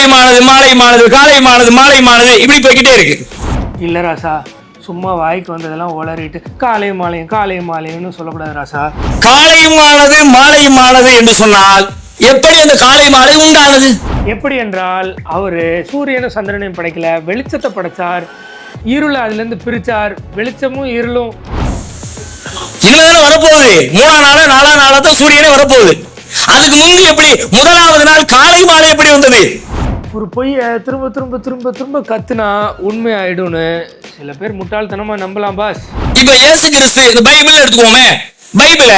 காலையுமானது மாலையுமானது காலையுமானது மாலையுமானது இப்படி போய்கிட்டே இருக்கு. இல்லை ராசா சும்மா வாய்க்கு வந்ததெல்லாம் உளறிட்டு காலையும் மாலையும் காலையும் மாலையும்னு சொல்லக்கூடாது ராசா. காலையுமானது மாலையுமானது என்று சொன்னால் எப்படி அந்த காலை மாலை உண்டானது? எப்படி என்றால் அவர் சூரியனும் சந்திரனையும் படைக்கல வெளிச்சத்தை படைச்சார். இருளை அதுலேருந்து பிரிச்சார் வெளிச்சமும் இருளும். இனிமேதானே வரப்போகுது. மூணாம் நாளா நாலாம் நாளா தான் சூரியனே வரப்போகுது. அதுக்கு முந்தி எப்படி முதலாவது நாள் காலை மாலை எப்படி வந்தது? ஒரு பொய்யை திரும்ப திரும்ப திரும்ப திரும்ப கத்துனா உண்மையாயிடும்னு சில பேர் முட்டாள்தனமா நம்பலாம் பாஸ் இப்ப இயேசு கிறிஸ்து இந்த பைபிள் எடுத்துக்கோமே. பைபிள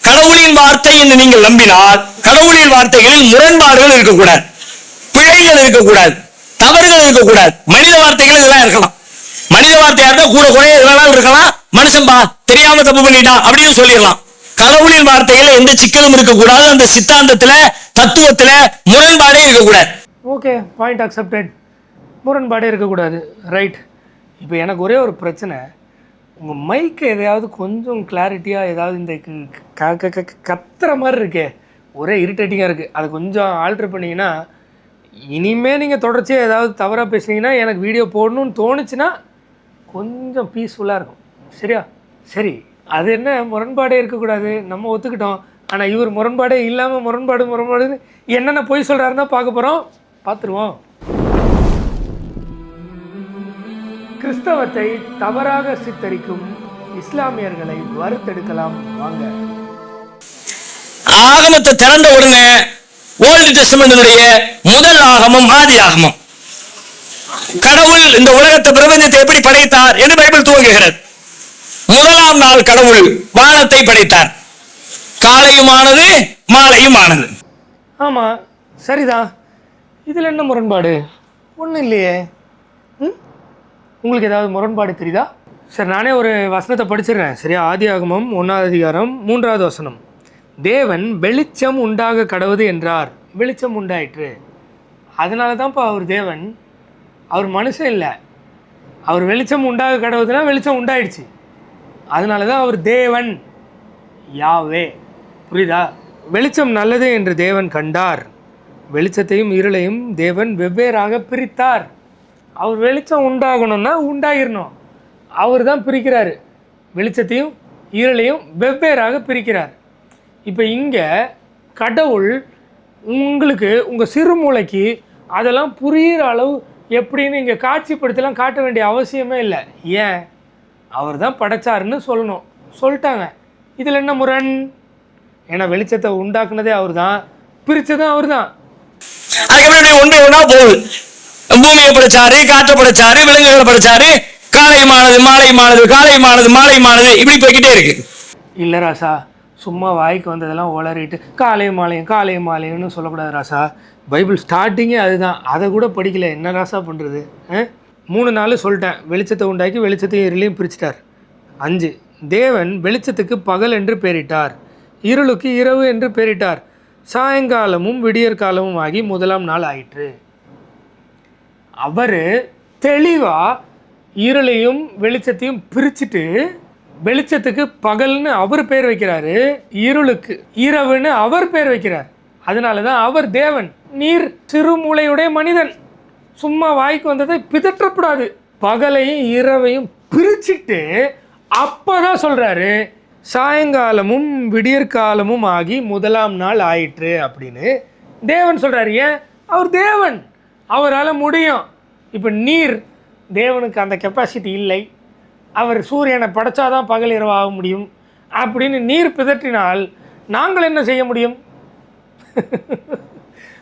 கடவுளின் வார்த்தை என்று நீங்கள் நம்பினால் கடவுளின் வார்த்தைகளில் முரண்பாடுகள் இருக்கக்கூடாது. பிழைகள் இருக்கக்கூடாது. தவறுகள் இருக்கக்கூடாது. மனித வார்த்தைகள் இதெல்லாம் இருக்கலாம். மனித வார்த்தையா இருந்தா கூட கூட எது வேணாலும் இருக்கலாம். மனுஷன் பா தெரியாம தப்பு பண்ணிட்டான் அப்படின்னு சொல்லிடலாம். கடவுளின் வார்த்தைகள் எந்த சிக்கலும் இருக்கக்கூடாது. அந்த சித்தாந்தத்துல தத்துவத்துல முரண்பாடே இருக்கக்கூடாது. ஓகே பாயிண்ட் அக்செப்டட் முரண்பாடே இருக்கக்கூடாது. ரைட் இப்போ எனக்கு ஒரே ஒரு பிரச்சனை. உங்கள் மைக்கு எதையாவது கொஞ்சம் கிளாரிட்டியாக ஏதாவது இந்த க- க- க- க- கத்துற மாதிரி இருக்கே. ஒரே இரிட்டேட்டிங்காக இருக்குது அதை கொஞ்சம் ஆல்ட்ரு பண்ணிங்கன்னா இனிமேல் நீங்கள் தொடர்ச்சியாக ஏதாவது தவறாக பேசுனீங்கன்னா எனக்கு வீடியோ போடணும்னு தோணுச்சுன்னா கொஞ்சம் பீஸ்ஃபுல்லாக இருக்கும். சரியா? சரி. அது என்ன? முரண்பாடே இருக்கக்கூடாது. நம்ம ஒத்துக்கிட்டோம். ஆனால் இவர் முரண்பாடே இல்லாமல் முரண்பாடு முரண்பாடுன்னு என்னென்ன பொய் சொல்கிறாருன்னா பார்க்க போகிறோம் பார்த்துருவோம். கிறிஸ்தவத்தை தவறாக சித்தரிக்கும் இஸ்லாமியர்களை வறுத்தெடுக்கலாம் வாங்க. ஆகமத்தை திறந்த உடனே ஓல்டு டெஸ்டமெண்டினுடைய முதல் ஆகமம் ஆதி ஆகமம். கடவுள் இந்த உலகத்தை பிரபஞ்சத்தை எப்படி படைத்தார் என்று பைபிள் துவங்குகிறது. முதலாம் நாள் கடவுள் வானத்தை படைத்தார். காலையுமானது மாலையுமானது. ஆமாம் சரிதான். இதில் என்ன முரண்பாடு? ஒன்றும் இல்லையே. ம்? உங்களுக்கு ஏதாவது முரண்பாடு தெரியுதா? சரி நானே ஒரு வசனத்தை படிச்சிடுறேன். சரியா? ஆதி ஆகமம் ஒன்றாவது அதிகாரம் மூன்றாவது வசனம். தேவன் வெளிச்சம் உண்டாக கடவுது என்றார். வெளிச்சம் உண்டாயிற்று. அதனால தான்ப்பா அவர் தேவன். அவர் மனுஷன் இல்லை. அவர் வெளிச்சம் உண்டாக கடவுதுன்னா வெளிச்சம் உண்டாயிடுச்சு. அதனால தான் அவர் தேவன். யாவே. புரியுதா? வெளிச்சம் நல்லது என்று தேவன் கண்டார். வெளிச்சத்தையும் இருளையும் தேவன் வெவ்வேறாக பிரித்தார். அவர் வெளிச்சம் உண்டாகணும்னா உண்டாகிடணும் அவர் தான் பிரிக்கிறாரு. வெளிச்சத்தையும் இருளையும் வெவ்வேறாக பிரிக்கிறார். இப்போ இங்கே கடவுள் உங்களுக்கு உங்கள் சிறு மூளைக்கு அதெல்லாம் புரிகிற அளவு எப்படின்னு இங்கே காட்சிப்படுத்தலாம் காட்ட வேண்டிய அவசியமே இல்லை. ஏன்? அவர் தான் படைச்சாருன்னு சொல்லணும். சொல்லிட்டாங்க. இதில் என்ன முரண்? ஏன்னா வெளிச்சத்தை உண்டாக்குனதே அவர் தான் பிரித்ததும் அவர் தான் அதுக்கப்புறம் ஒன்று ஒன்றா போகுது பூமியை படைச்சாரு காற்றை படைச்சாரு விலங்குகளை படைச்சாரு. காலையுமானது மாலையுமானது காலையுமானது மாலையுமானது இப்படி போய்கிட்டே இருக்கு. இல்லை ராசா சும்மா வாய்க்கு வந்ததெல்லாம் உளறிட்டு காலை மாலையும் காலை மாலையும்னு சொல்லக்கூடாது ராசா. பைபிள் ஸ்டார்டிங்கே அதுதான். அதை கூட படிக்கல. என்ன ராசா பண்ணுறது மூணு நாள் சொல்லிட்டேன். வெளிச்சத்தை உண்டாக்கி வெளிச்சத்தையும் இருளையும் பிரிச்சிட்டார். அஞ்சு தேவன் வெளிச்சத்துக்கு பகல் என்று பெயரிட்டார் இருளுக்கு இரவு என்று பெயரிட்டார் சாயங்காலமும் விடியற்காலமும் ஆகி முதலாம் நாள் ஆயிற்று. அவர் தெளிவாக இருளையும் வெளிச்சத்தையும் பிரிச்சுட்டு வெளிச்சத்துக்கு பகல்னு அவர் பேர் வைக்கிறாரு இருளுக்கு இரவுன்னு அவர் பேர் வைக்கிறார். அதனால தான் அவர் தேவன் நீர் சிறுமூளையுடைய மனிதன். சும்மா வாய்க்கு வந்ததை பிதற்றக்கூடாது பகலையும் இரவையும் பிரிச்சுட்டு அப்போதான் சொல்றாரு சாயங்காலமும் விடியற்காலமும் ஆகி முதலாம் நாள் ஆயிற்று அப்படின்னு தேவன் சொல்கிறார் ஏன்? அவர் தேவன். அவரால் முடியும். இப்போ நீர் தேவனுக்கு அந்த கெப்பாசிட்டி இல்லை. அவர் சூரியனை படைச்சாதான் பகல் இரவு ஆக முடியும். அப்படின்னு நீர் பிதற்றினால் நாங்கள் என்ன செய்ய முடியும்?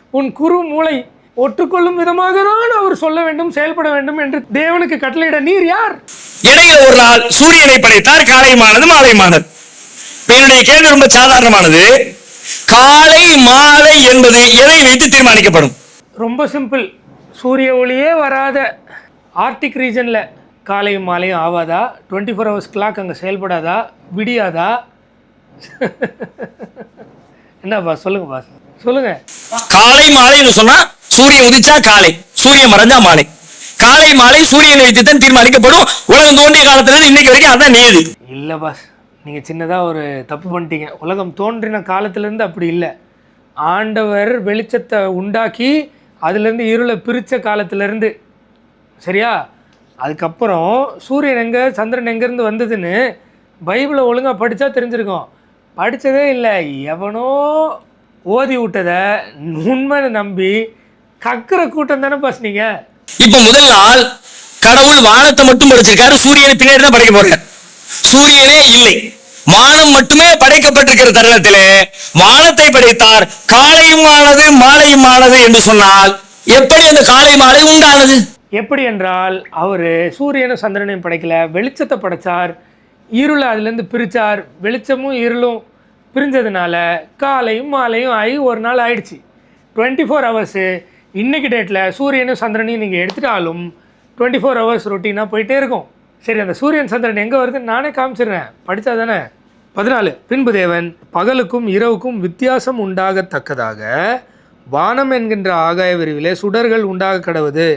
உன் குறு மூளை ஒற்றுக்கொள்ளும் விதமாக தான் அவர் சொல்ல வேண்டும் செயல்பட வேண்டும் என்று தேவனுக்கு கட்டளையிட நீர் யார்? இடையில ஒரு நாள் சூரியனை படைத்தார் காலையுமானது மாலை இப்ப என்னுடைய கேள்வி ரொம்ப சாதாரணமானது. காலை மாலை என்பது எதை வைத்து தீர்மானிக்கப்படும்? ரொம்ப சிம்பிள். சூரிய ஒளியே வராத ஆர்டிக் ரீஜனில் காலையும் மாலையும் ஆவாதா? டுவெண்ட்டி ஃபோர் ஹவர்ஸ் கிளாக் அங்கே செயல்படாதா? விடியாதா? என்ன பாஸ்? சொல்லுங்க பாஸ். சொல்லுங்க. காலை மாலைன்னு சொன்னா சூரியன் உதிச்சா காலை சூரியன் மறைஞ்சா மாலை. காலை மாலை சூரியனை வைத்து தான் தீர்மானிக்கப்படும். உலகம் தோன்றிய காலத்துல இன்னைக்கு வரைக்கும் அதான் நியதி இல்லை பாஸ். நீங்கள் சின்னதாக ஒரு தப்பு பண்ணிட்டீங்க. உலகம் தோன்றின காலத்துலேருந்து அப்படி இல்லை. ஆண்டவர் வெளிச்சத்தை உண்டாக்கி அதுலேருந்து இருளை பிரித்த காலத்துலேருந்து. சரியா? அதுக்கப்புறம் சூரியன் எங்கே சந்திரன் எங்கேருந்து வந்ததுன்னு பைபிளை ஒழுங்காக படித்தா தெரிஞ்சிருக்கோம். படித்ததே இல்லை. எவனோ ஓதி விட்டதை உண்மைன்னு நம்பி கக்கிற கூட்டம் தானே பாஸ் நீங்கள் முதல் நாள் கடவுள் வானத்தை மட்டும் படைச்சிருக்காரு சூரியனை பின்னாடி தான் படைக்க போறார். சூரியனே இல்லை. வானம் மட்டுமே படைக்கப்பட்டிருக்கிற தருணத்திலே வானத்தை படைத்தார். காலையும் ஆனது மாலையும் ஆனது என்று சொன்னால் எப்படி அந்த காலை மாலை உண்டானது? எப்படி என்றால் அவர் சூரியனும் சந்திரனையும் படைக்கல வெளிச்சத்தை படைச்சார். இருளை அதுலேருந்து பிரித்தார் வெளிச்சமும் இருளும் பிரிஞ்சதுனால காலையும் மாலையும் ஆகி ஒரு நாள் ஆயிடுச்சு. டுவெண்ட்டி ஃபோர் ஹவர்ஸு இன்னைக்கு டேட்டில் சூரியனும் சந்திரனையும் நீங்கள் எடுத்துட்டாலும் டுவெண்ட்டி ஃபோர் ஹவர்ஸ் ரொட்டீனாக போயிட்டே இருக்கும். சரி அந்த சூரியன் சந்திரன் எங்கே வருதுன்னு நானே காமிச்சிடுறேன். படித்தா தானே பதினாலு. பின்பு தேவன் பகலுக்கும் இரவுக்கும் வித்தியாசம் உண்டாகத்தக்கதாக வானம் என்கின்ற ஆகாய விரிவிலே சுடர்கள் உண்டாக கடவுது.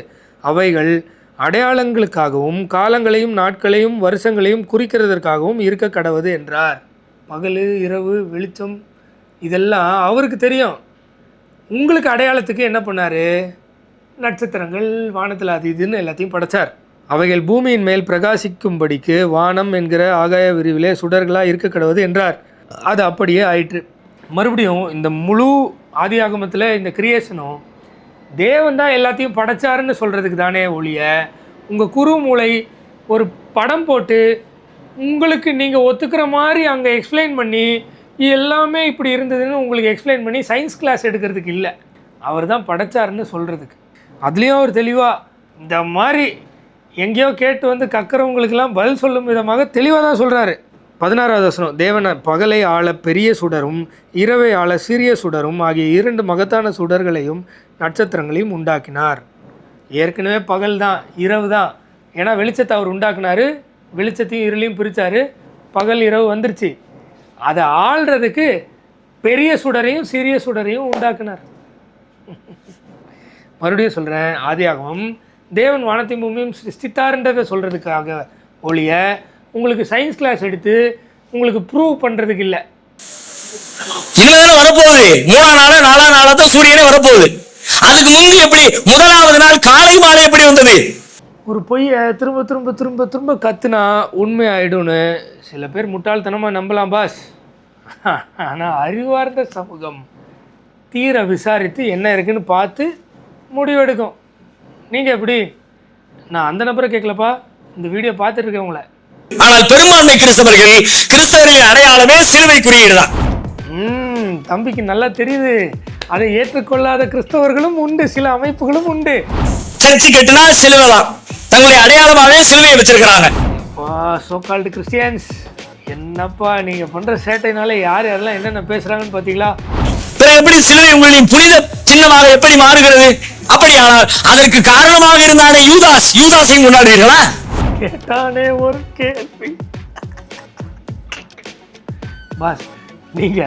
அவைகள் அடையாளங்களுக்காகவும் காலங்களையும் நாட்களையும் வருஷங்களையும் குறிக்கிறதற்காகவும் இருக்க கடவுது என்றார். பகல் இரவு வெளிச்சம் இதெல்லாம் அவருக்கு தெரியும். உங்களுக்கு அடையாளத்துக்கு என்ன பண்ணார்? நட்சத்திரங்கள் வானத்தில் அது இதுன்னு எல்லாத்தையும் படைச்சார். அவைகள் பூமியின் மேல் பிரகாசிக்கும்படிக்கு வானம் என்கிற ஆகாய விரிவிலே சுடர்களாக இருக்க கிடவது என்றார். அது அப்படியே ஆயிற்று. மறுபடியும் இந்த முழு ஆதியாகமத்தில் இந்த கிரியேஷனும் தேவன் தான் எல்லாத்தையும் படைச்சாருன்னு சொல்கிறதுக்கு தானே ஒழிய உங்கள் குரு மூளை ஒரு படம் போட்டு உங்களுக்கு நீங்கள் ஒத்துக்கிற மாதிரி அங்கே எக்ஸ்பிளைன் பண்ணி எல்லாமே இப்படி இருந்ததுன்னு உங்களுக்கு எக்ஸ்பிளைன் பண்ணி சயின்ஸ் கிளாஸ் எடுக்கிறதுக்கு இல்லை. அவர் தான் படைச்சாருன்னு சொல்கிறதுக்கு அதுலேயும் அவர் தெளிவாக இந்த மாதிரி எங்கேயோ கேட்டு வந்து கக்கிறவங்களுக்கெல்லாம் பதில் சொல்லும் விதமாக தெளிவாக தான் சொல்கிறாரு பதினாறாவது வசனம் தேவன பகலை ஆள பெரிய சுடரும் இரவை ஆள சிறிய சுடரும் ஆகிய இரண்டு மகத்தான சுடர்களையும் நட்சத்திரங்களையும் உண்டாக்கினார். ஏற்கனவே பகல் தான் இரவு தான். ஏன்னா வெளிச்சத்தை அவர் உண்டாக்குனாரு வெளிச்சத்தையும் இருளையும் பிரித்தாரு பகல் இரவு வந்துருச்சு. அதை ஆள்றதுக்கு பெரிய சுடரையும் சிறிய சுடரையும் உண்டாக்குனார். மறுபடியும் சொல்கிறேன் ஆதியாகவும் தேவன் வானத்தையும் பூமியும் சிருஷ்டித்தார்ன்றதை சொல்கிறதுக்காக ஒழிய உங்களுக்கு சயின்ஸ் கிளாஸ் எடுத்து உங்களுக்கு ப்ரூவ் பண்ணுறதுக்கு இல்லை. இனிமேதானே வரப்போகுது? மூணாம் நாளா நாலாம் நாளா தான் சூரியனே வரப்போகுது. அதுக்கு முந்தி எப்படி முதலாவது நாள் காலை மாலை எப்படி வந்தது? ஒரு பொய்யை திரும்ப திரும்ப திரும்ப திரும்ப கத்துனா உண்மை ஆயிடும்னு சில பேர் முட்டாள்தனமாக நம்பலாம் பாஸ். ஆனால் அறிவார்ந்த சமூகம் தீர விசாரித்து என்ன இருக்குன்னு பார்த்து முடிவெடுக்கும். நீங்கள் எப்படி? நான் அந்த நபரை கேட்கலப்பா. இந்த வீடியோ பார்த்துட்டு உங்களை ஆனால் பெரும்பான்மை கிறிஸ்தவர்கள் கிறிஸ்தவரின் அடையாளமே சிலுவை குறியீடு தான் ம் தம்பிக்கு நல்லா தெரியுது. அதை ஏற்றுக்கொள்ளாத கிறிஸ்தவர்களும் உண்டு. சில அமைப்புகளும் உண்டு. சர்ச்சு கட்டுனா சிலுவை தான் தங்களுடைய அடையாளமாவே சிலுவையை வச்சிருக்கிறாங்க. சோகால்டு கிறிஸ்டியன்ஸ் என்னப்பா நீங்கள் பண்ணுற சேட்டைனால யார் யாரெல்லாம் என்னென்ன பேசுகிறாங்கன்னு பார்த்தீங்களா பிறகு எப்படி சிலுவை உங்களின் புனித சின்னமாக எப்படி மாறுகிறது? அப்படியானால் அதற்கு காரணமாக இருந்தானே யூதாஸ்? யூதாஸையும் கொண்டாடுவீர்களா கேட்டானே ஒரு கேள்வி. பாஸ் நீங்க